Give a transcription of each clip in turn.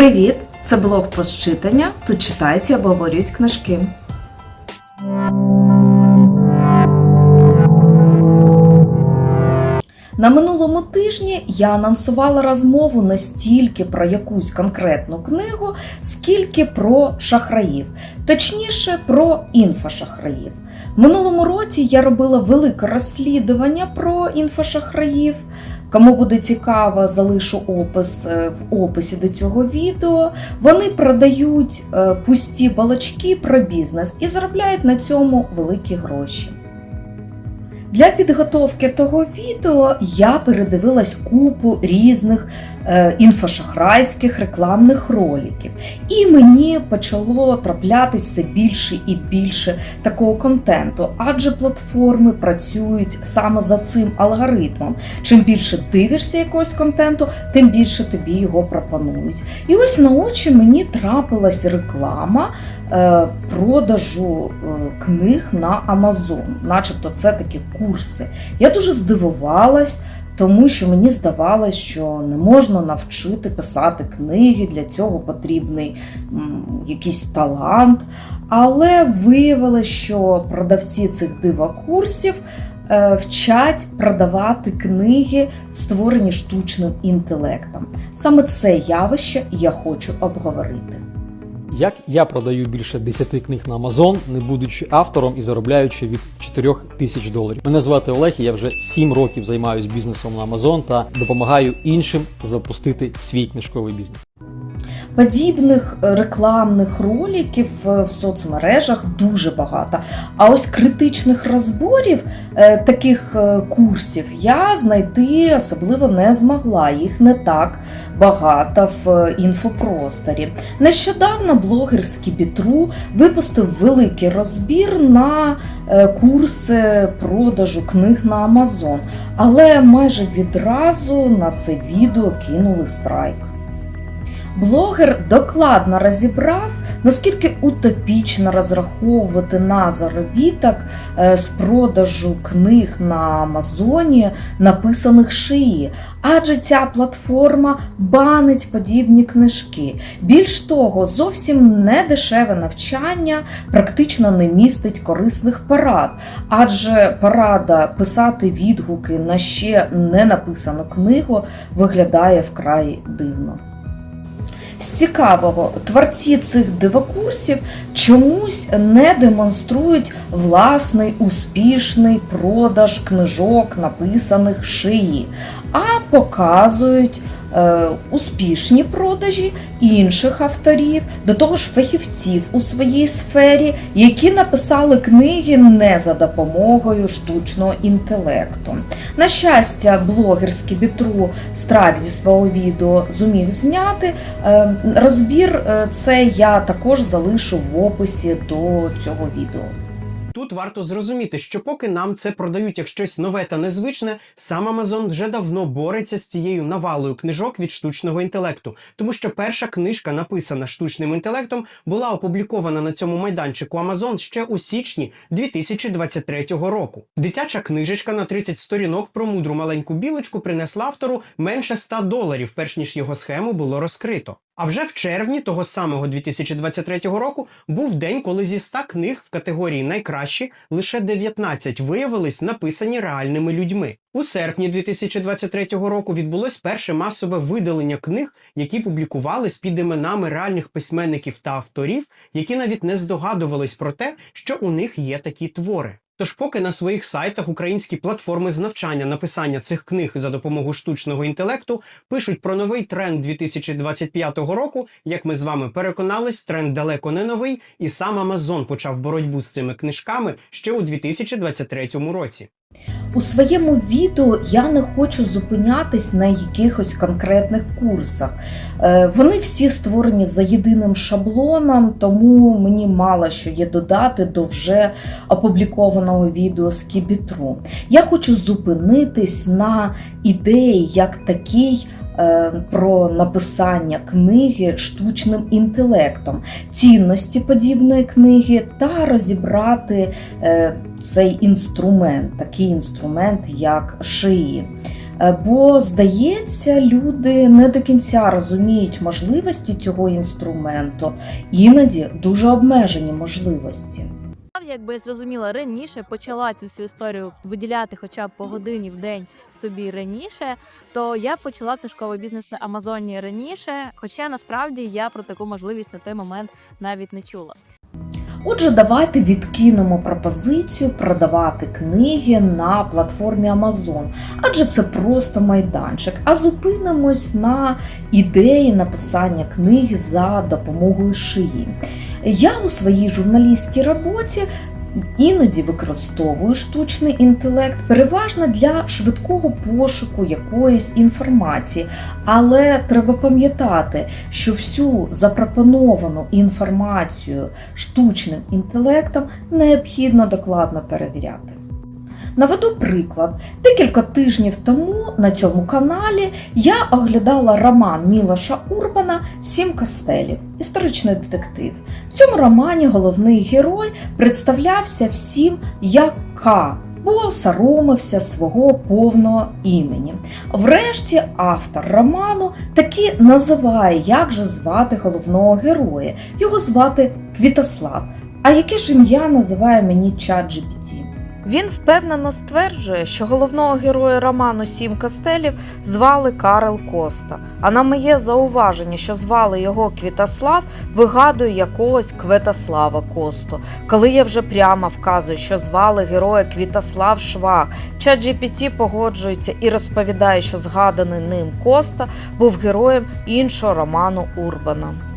Привіт! Це блог «Посчитання». Тут читають і обговорюють книжки. На минулому тижні я анонсувала розмову не стільки про якусь конкретну книгу, скільки про шахраїв, точніше про інфошахраїв. Минулому році я робила велике розслідування про інфошахраїв. Кому буде цікаво, залишу опис е, в описі до цього відео. Вони продають е, пусті балачки про бізнес і заробляють на цьому великі гроші. Для підготовки того відео я передивилась купу різних е, інфошахрайських рекламних роликів, і мені почало траплятися все більше і більше такого контенту, адже платформи працюють саме за цим алгоритмом. Чим більше дивишся якогось контенту, тим більше тобі його пропонують. І ось на очі мені трапилась реклама продажу е, книг на Amazon, начебто це такі курси. Я дуже здивувалась, тому що мені здавалось, що не можна навчити писати книги, для цього потрібний якийсь талант. Але виявилося, що продавці цих дивакурсів е, вчать продавати книги, створені штучним інтелектом. Саме це явище я хочу обговорити. Як я продаю більше 10 книг на Amazon, не будучи автором і заробляючи від 4 тисяч доларів. Мене звати Олег, і я вже 7 років займаюся бізнесом на Amazon та допомагаю іншим запустити свій книжковий бізнес. Подібних е, рекламних роликів е, в соцмережах дуже багато. А ось критичних розборів е, таких курсів я знайти особливо не змогла. Їх не так багато в інфопросторі. Нещодавно блогер Скібітру випустив великий розбір на курси продажу книг на Amazon, але майже відразу на це відео кинули страйк. Блогер докладно розібрав, наскільки утопічно розраховувати на заробіток е, з продажу книг на Амазоні, написаних шиї, адже ця платформа банить подібні книжки. Більш того, зовсім не дешеве навчання практично не містить корисних порад, адже порада писати відгуки на ще не написану книгу виглядає вкрай дивно. З цікавого, творці цих дивокурсів чомусь не демонструють власний успішний продаж книжок, написаних шиї, а показують успішні продажі інших авторів, до того ж фахівців у своїй сфері, які написали книги не за допомогою штучного інтелекту. На щастя, блогерський бітру страйк зі свого відео зумів зняти. Е, Розбір е, це я також залишу в описі до цього відео. Тут варто зрозуміти, що поки нам це продають як щось нове та незвичне, сам Amazon вже давно бореться з цією навалою книжок від штучного інтелекту, тому що перша книжка, написана штучним інтелектом, була опублікована на цьому майданчику Amazon ще у січні 2023 року. Дитяча книжечка на 30 сторінок про мудру маленьку білочку принесла автору менше 100 доларів, перш ніж його схему було розкрито. А вже в червні того самого 2023 року був день, коли зі 100 книг в категорії найкращі лише 19 виявились написані реальними людьми. У серпні 2023 року відбулось перше масове видалення книг, які публікувались під іменами реальних письменників та авторів, які навіть не здогадувались про те, що у них є такі твори. Тож, поки на своїх сайтах українські платформи з навчання написання цих книг за допомогою штучного інтелекту пишуть про новий тренд 2025 року, як ми з вами переконались, тренд далеко не новий, і сам Амазон почав боротьбу з цими книжками ще у 2023 році. У своєму відео я не хочу зупинятись на якихось конкретних курсах. Е, Вони всі створені за єдиним шаблоном, тому мені мало що є додати до вже опублікованого відео з Кібітру. Я хочу зупинитись на ідеї як такій. Е, Про написання книги штучним інтелектом, цінності подібної книги та розібрати е, цей інструмент, такий інструмент, як шиї. Е, Бо, здається, люди не до кінця розуміють можливості цього інструменту, іноді дуже обмежені можливості. Якби я зрозуміла раніше, почала цю всю історію виділяти хоча б по годині в день собі раніше, то я почала книжковий бізнес на Амазоні раніше. Хоча насправді я про таку можливість на той момент навіть не чула. Отже, давайте відкинемо пропозицію продавати книги на платформі Amazon, адже це просто майданчик. А зупинимось на ідеї написання книги за допомогою шиї. Я у своїй журналістській роботі іноді використовую штучний інтелект переважно для швидкого пошуку якоїсь інформації. Але треба пам'ятати, що всю запропоновану інформацію штучним інтелектом необхідно докладно перевіряти. Наведу приклад. Декілька тижнів тому на цьому каналі я оглядала роман Мілоша Урбана Сім кастелів, історичний детектив. В цьому романі головний герой представлявся всім як К, бо соромився свого повного імені. Врешті автор роману таки називає, як же звати головного героя. Його звати Квітослав. А яке ж ім'я називає мені GPT? Він впевнено стверджує, що головного героя роману Сім Кастелів звали Карел Коста. А на моє зауваження, що звали його Квітослав, вигадую якогось Кветослава Косту. Коли я вже прямо вказую, що звали героя Квітослав Швах, чат погоджується і розповідає, що згаданий ним Коста був героєм іншого роману Урбана.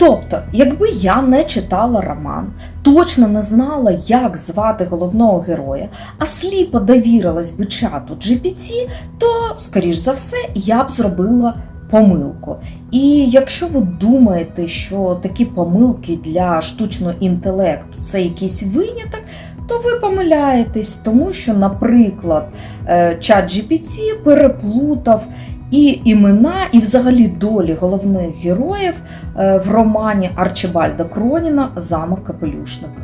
Тобто, якби я не читала роман, точно не знала, як звати головного героя, а сліпо довірилась би чату GPT, то, скоріш за все, я б зробила помилку. І якщо ви думаєте, що такі помилки для штучного інтелекту це якийсь виняток, то ви помиляєтесь, тому що, наприклад, е, чат GPT переплутав і імена, і взагалі долі головних героїв е, в романі Арчибальда Кроніна Замок капелюшника.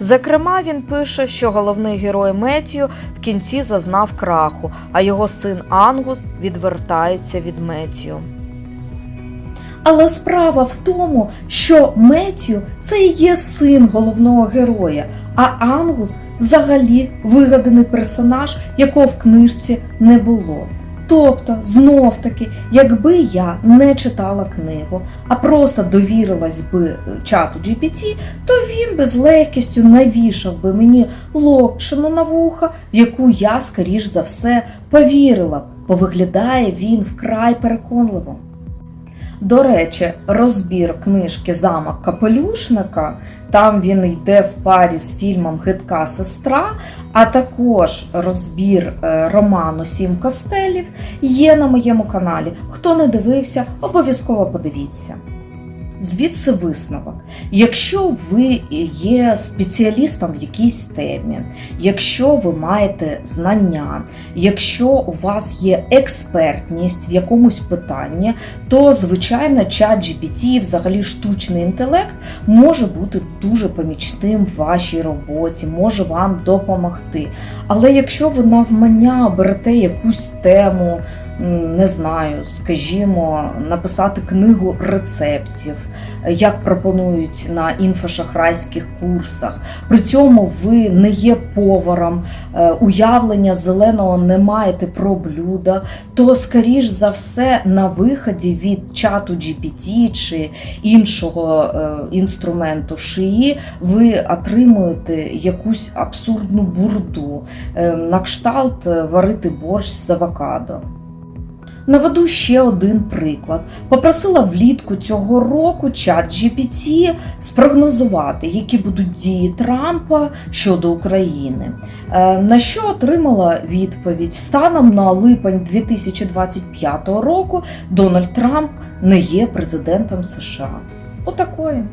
Зокрема, він пише, що головний герой Меттію в кінці зазнав краху, а його син Ангус відвертається від Меттію. Але справа в тому, що Меттію це і є син головного героя, а Ангус взагалі вигаданий персонаж, якого в книжці не було. Тобто, знов таки, якби я не читала книгу, а просто довірилась би е, чату GPT, то він би з легкістю навішав би мені локшину на вуха, в яку я, скоріш за все, повірила бо виглядає він вкрай переконливо. До речі, розбір книжки Замок Капелюшника, там він йде в парі з фільмом Гидка сестра, а також розбір е, роману Сім костелів є на моєму каналі. Хто не дивився, обов'язково подивіться. Звідси висновок. Якщо ви є спеціалістом в якійсь темі, якщо ви маєте знання, якщо у вас є експертність в якомусь питанні, то звичайно чат GPT, взагалі штучний інтелект, може бути дуже помічним в вашій роботі, може вам допомогти. Але якщо ви навмання берете якусь тему, не знаю, скажімо, написати книгу рецептів, як пропонують на інфошахрайських курсах. При цьому ви не є поваром, е, уявлення зеленого не маєте про блюда, то, скоріш за все, на виході від чату GPT чи іншого е, інструменту шиї ви отримуєте якусь абсурдну бурду, е, на кшталт варити борщ з авокадо. Наведу ще один приклад. Попросила влітку цього року чат GPT спрогнозувати, які будуть дії Трампа щодо України. Е, На що отримала відповідь: станом на липень 2025 року Дональд Трамп не є президентом США. Отакої.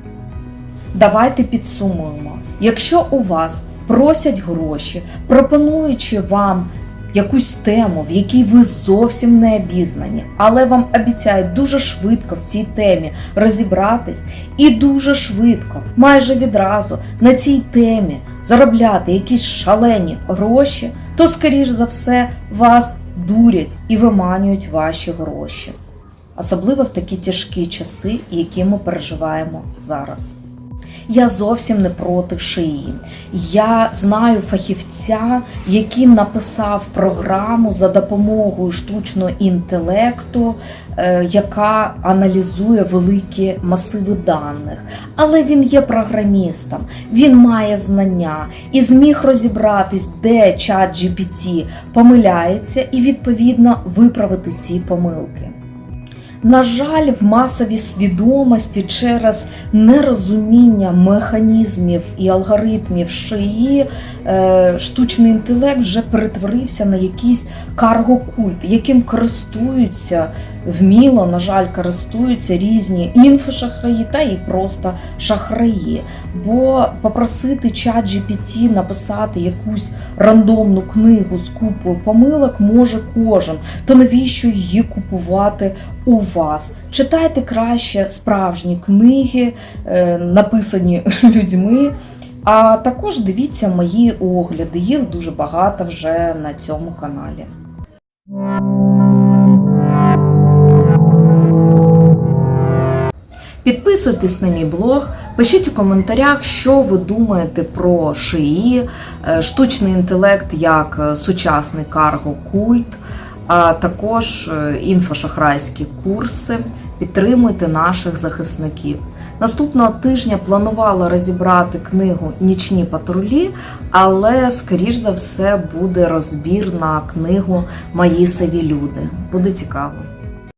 Давайте підсумуємо. Якщо у вас просять гроші, пропонуючи вам якусь тему, в якій ви зовсім не обізнані, але вам обіцяють дуже швидко в цій темі розібратись і дуже швидко, майже відразу на цій темі заробляти якісь шалені гроші, то, скоріш за все, вас дурять і виманюють ваші гроші, особливо в такі тяжкі часи, які ми переживаємо зараз. Я зовсім не проти шиї. Я знаю фахівця, який написав програму за допомогою штучного інтелекту, е, яка аналізує великі масиви даних. Але він є програмістом, він має знання і зміг розібратись, де чат GPT помиляється, і відповідно виправити ці помилки. На жаль, в масовій свідомості через нерозуміння механізмів і алгоритмів шиї е, штучний інтелект вже перетворився на якийсь каргокульт, яким користуються вміло, на жаль, користуються різні інфошахраї та і просто шахраї. Бо попросити чат GPT написати якусь рандомну книгу з купою помилок може кожен. То навіщо її купувати у вас? Читайте краще справжні книги, е, написані людьми. А також дивіться мої огляди. Їх дуже багато вже на цьому каналі. Підписуйтесь на мій блог, пишіть у коментарях, що ви думаєте про шиї, е, штучний інтелект як е, сучасний карго-культ, а також е, інфошахрайські курси. Підтримуйте наших захисників. Наступного тижня планувала розібрати книгу Нічні патрулі, але, скоріш за все, буде розбір на книгу Мої сиві люди. Буде цікаво.